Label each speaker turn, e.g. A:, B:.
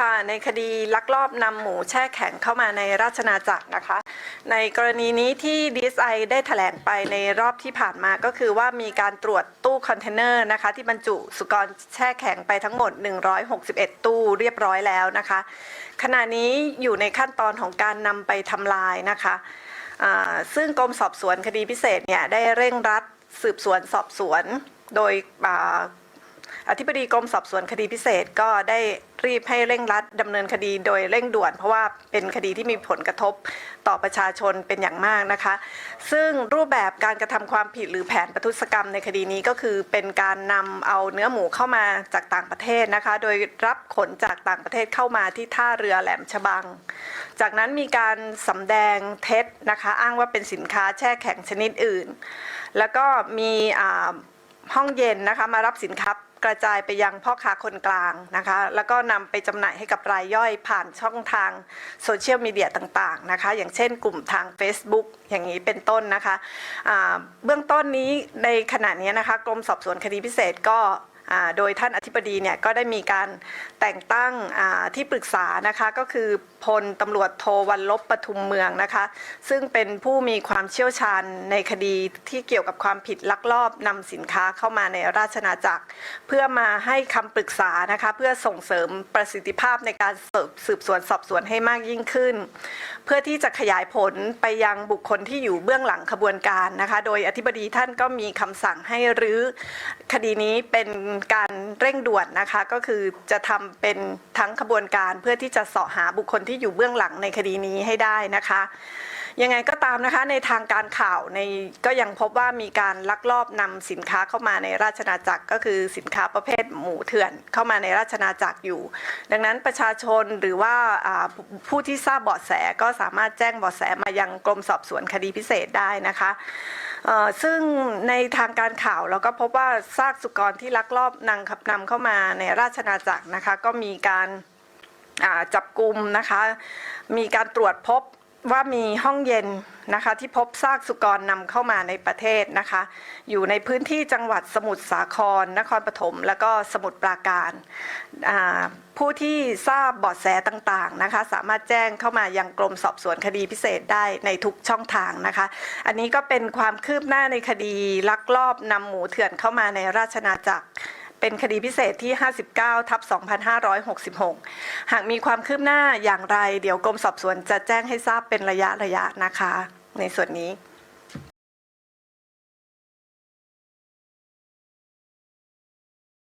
A: ค่ะในคดีลักลอบนำหมูแช่แข็งเข้ามาในราชนาจักรนะคะ ในกรณีนี้ที่ DSI ได้แถลงไปในรอบที่ผ่านมาก็คือว่ามีการตรวจตู้คอนเทนเนอร์นะคะ ที่บรรจุสุกรแช่แข็งไปทั้งหมด 161 ตู้เรียบร้อยแล้วนะคะ ขณะนี้อยู่ในขั้นตอนของการนำไปทำลายนะคะ ซึ่งกรมสอบสวนคดีพิเศษเนี่ยได้เร่งรัดสืบสวนสอบสวนโดย อธิบดีกรมสอบสวนคดีพิเศษก็ได้รีบให้เร่งรัดดำเนินคดีโดยเร่งด่วน เพราะว่าเป็นคดีที่มีผลกระทบต่อประชาชนเป็นอย่างมากนะคะ ซึ่งรูปแบบการกระทำความผิดหรือแผนประทุษกรรมในคดีนี้ก็คือเป็นการนำเอาเนื้อหมูเข้ามาจากต่างประเทศนะคะ โดยรับขนจากต่างประเทศเข้ามาที่ท่าเรือแหลมฉบัง จากนั้นมีการสำแดงเท็จนะคะ อ้างว่าเป็นสินค้าแช่แข็งชนิดอื่น แล้วก็มีห้องเย็นนะคะมารับสินค้า กระจายไปยังพ่อค้าคนกลางนะคะ แล้วก็นำไปจำหน่ายให้กับรายย่อยผ่านช่องทางโซเชียลมีเดียต่างๆนะคะ อย่างเช่นกลุ่มทาง Facebook อย่างนี้เป็นต้นนะคะะเบื้องต้นนี้ในขณะนี้นะคะกรมสอบสวนคดีพิเศษก็ โดยท่านอธิบดีเนี่ยก็ได้มีการแต่งตั้งที่ปรึกษานะคะก็คือพลตำรวจโทวันลบปทุมเมืองนะคะซึ่งเป็นผู้มีความเชี่ยวชาญในคดีที่เกี่ยวกับความผิดลักลอบนำสินค้าเข้ามาในราชนาจักร เพื่อมาให้คำปรึกษานะคะเพื่อส่งเสริมประสิทธิภาพในการสืบสืบสวนสอบสวนให้มากยิ่งขึ้น เพื่อที่จะขยายผลไปยังบุคคลที่อยู่เบื้องหลังขบวนการนะคะโดยอธิบดีท่านก็มีคำสั่งให้รื้อคดีนี้เป็นการเร่งด่วนนะคะ ก็คือจะทำเป็นทั้งขบวนการเพื่อที่จะเสาะหาบุคคลที่อยู่เบื้องหลังในคดีนี้ให้ได้นะคะ ยังไงก็ตามนะคะในทางการข่าวในก็ยังพบว่ามีการลักลอบนำสินค้าเข้ามาในราชนาจักรก็คือสินค้าประเภทหมูเถื่อนเข้ามาในราชนาจักรอยู่ ดังนั้นประชาชนหรือว่าผู้ที่ทราบเบาะแสก็สามารถแจ้งเบาะแสมายังกรมสอบสวนคดีพิเศษได้นะคะ ซึ่งในทางการข่าวเราก็พบว่าซากสุกรที่ลักลอบนำขับนำเข้ามาในราชนาจักรนะคะ ก็มีการจับกลุ่มนะคะ มีการตรวจพบ ว่ามีห้องเย็นนะคะที่พบซากสุกรนำเข้ามาในประเทศนะคะ อยู่ในพื้นที่จังหวัดสมุทรสาคร นครปฐมแล้วก็สมุทรปราการผู้ที่ทราบเบาะแสต่างๆนะคะ สามารถแจ้งเข้ามายังกรมสอบสวนคดีพิเศษได้ในทุกช่องทางนะคะ อันนี้ก็เป็นความคืบหน้าในคดีลักลอบนำหมูเถื่อนเข้ามาในราชนาจักร เป็นคดีพิเศษที่ 59 ทับ 2566 หากมีความคืบหน้าอย่างไร เดี๋ยวกรมสอบสวนจะแจ้งให้ทราบเป็นระยะระยะนะคะ ในส่วนนี้